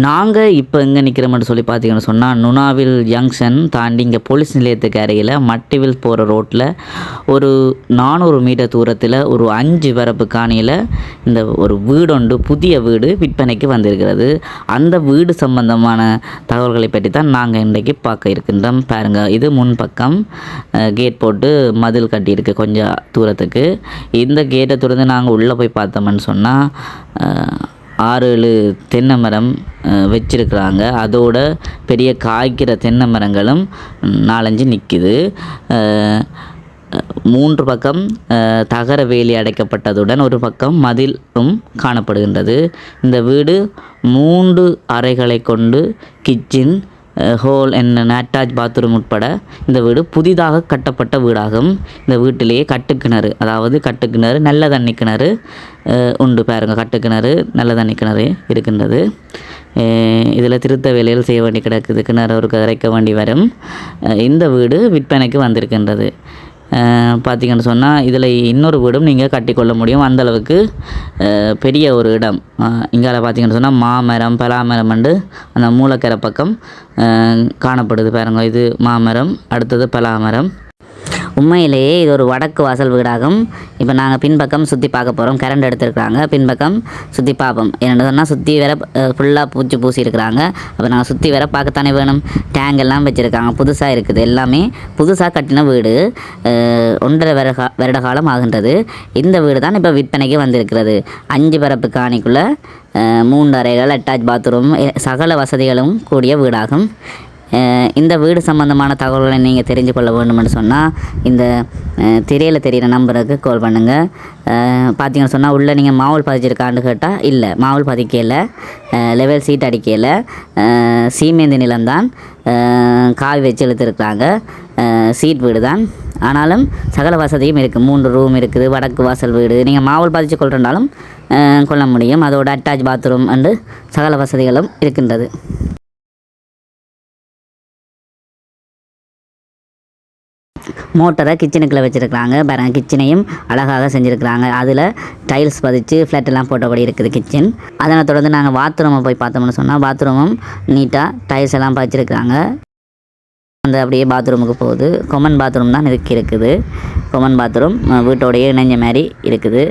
நாங்கள் இப்போ எங்கே நிற்கிறோம்னு சொல்லி பார்த்தீங்கன்னு சொன்னால் நுணாவில் ஜங்ஷன் தாண்டி இங்கே போலீஸ் நிலையத்துக்கு அருகில் மட்டிவில் போகிற ரோட்டில் ஒரு நானூறு மீட்டர் தூரத்தில் ஒரு அஞ்சு வரப்பு காணியில் இந்த ஒரு வீடொண்டு புதிய வீடு விற்பனைக்கு வந்திருக்கிறது. அந்த வீடு சம்பந்தமான தகவல்களை பற்றி தான் நாங்கள் இன்றைக்கு பார்க்க இருக்கின்றோம். பாருங்கள் இது முன்பக்கம் கேட் போட்டு மதில் கட்டியிருக்கு கொஞ்சம் தூரத்துக்கு. இந்த கேட்டை திறந்து நாங்கள் உள்ளே போய் பார்த்தோம்னு சொன்னால் ஆறு ஏழு தென்னை மரம் வச்சுருக்குறாங்க. அதோட பெரிய காய்க்கிற தென்னை மரங்களும் நாலஞ்சு நிற்கிது மூன்று பக்கம் தகர வேலி அடைக்கப்பட்டதுடன் ஒரு பக்கம் மதிலும் காணப்படுகின்றது. இந்த வீடு மூன்று அறைகளை கொண்டு கிச்சன் ஹோல் என்ன அட்டாச் பாத்ரூம் உட்பட இந்த வீடு புதிதாக கட்டப்பட்ட வீடாகும். இந்த வீட்டிலேயே கட்டுக்கிணறு அதாவது கட்டுக்கிணறு நல்ல தண்ணி கிணறு உண்டு பாருங்கள் கட்டுக்கிணறு நல்ல தண்ணி கிணறு இருக்கின்றது. இதில் திருத்த வேலைகள் செய்ய வேண்டி கிடக்குது கிணறு ஒரு கரைக்க வேண்டி வரும். இந்த வீடு விற்பனைக்கு வந்திருக்கின்றது. பார்த்திங்கன்னு சொன்னால் இதில் இன்னொரு வீடும் நீங்கள் கட்டிக்கொள்ள முடியும். அந்தளவுக்கு பெரிய ஒரு இடம். இங்கால பார்த்தீங்கன்னு சொன்னால் மாமரம் பலாமரம் வந்து அந்த மூலக்கரை பக்கம் காணப்படுது பாருங்கள் இது மாமரம் அடுத்தது பலாமரம். உண்மையிலேயே இது ஒரு வடக்கு வாசல் வீடாகும். இப்போ நாங்கள் பின்பக்கம் சுற்றி பார்க்க போகிறோம் கரண்ட் எடுத்துருக்குறாங்க. பின்பக்கம் சுற்றி பார்ப்போம். என்னென்னு சொன்னால் சுற்றி வேற ஃபுல்லாக பூச்சி பூசி இருக்கிறாங்க அப்போ நாங்கள் சுற்றி வேற பார்க்கத்தானே வேணும். டேங்க் எல்லாம் வச்சுருக்காங்க. புதுசாக இருக்குது. எல்லாமே புதுசாக கட்டின வீடு. ஒன்றரை வருட கா வருட காலம் ஆகின்றது. இந்த வீடு தான் இப்போ விற்பனைக்கு வந்திருக்கிறது. அஞ்சு பரப்பு காணிக்குள்ளே மூன்று அறைகள் அட்டாச் பாத்ரூம் சகல வசதிகளும் கூடிய வீடாகும். இந்த வீடு சம்பந்தமான தகவல்களை நீங்கள் தெரிஞ்சு கொள்ள வேண்டும்னு சொன்னால் இந்த திரையில் தெரிகிற நம்பருக்கு கால் பண்ணுங்கள் பார்த்தீங்கன்னு சொன்னால் உள்ளே நீங்கள் மாவல் பதிச்சிருக்கான்னு கேட்டால் இல்லை மாவல் பதிக்கல. லெவல் சீட் அடிக்கல. சீமேந்தி நிலம்தான். காய் வச்சு இழுத்துருக்குறாங்க. சீட் வீடு தான் ஆனாலும் சகல வசதியும் இருக்குது மூன்று ரூம் இருக்குது வடக்கு வாசல் வீடு. நீங்கள் மாவல் பதிச்சு கொள்கிறனாலும் கொள்ள முடியும். அதோட அட்டாச் பாத்ரூம் அண்டு சகல வசதிகளும் இருக்கின்றது. மோட்டரை கிச்சனுக்குள்ளே வச்சுருக்கிறாங்க. பாருங்க கிச்சனையும் அழகாக செஞ்சுருக்குறாங்க. அதில் டைல்ஸ் பதிச்சு ஃப்ளாட் எல்லாம் போட்டபடி இருக்குது கிச்சன் அதனை தொடர்ந்து நாங்கள் பாத்ரூமை போய் பார்த்தோம்னு சொன்னால் பாத்ரூமும் நீட்டாக டைல்ஸ் எல்லாம் பதிச்சிருக்கிறாங்க. அந்த அப்படியே பாத்ரூமுக்கு போகுது. கொமன் பாத்ரூம் தான் இருக்கு இருக்குது. கொமன் பாத்ரூம் வீட்டோடையே இணைஞ்ச மாதிரி இருக்குது.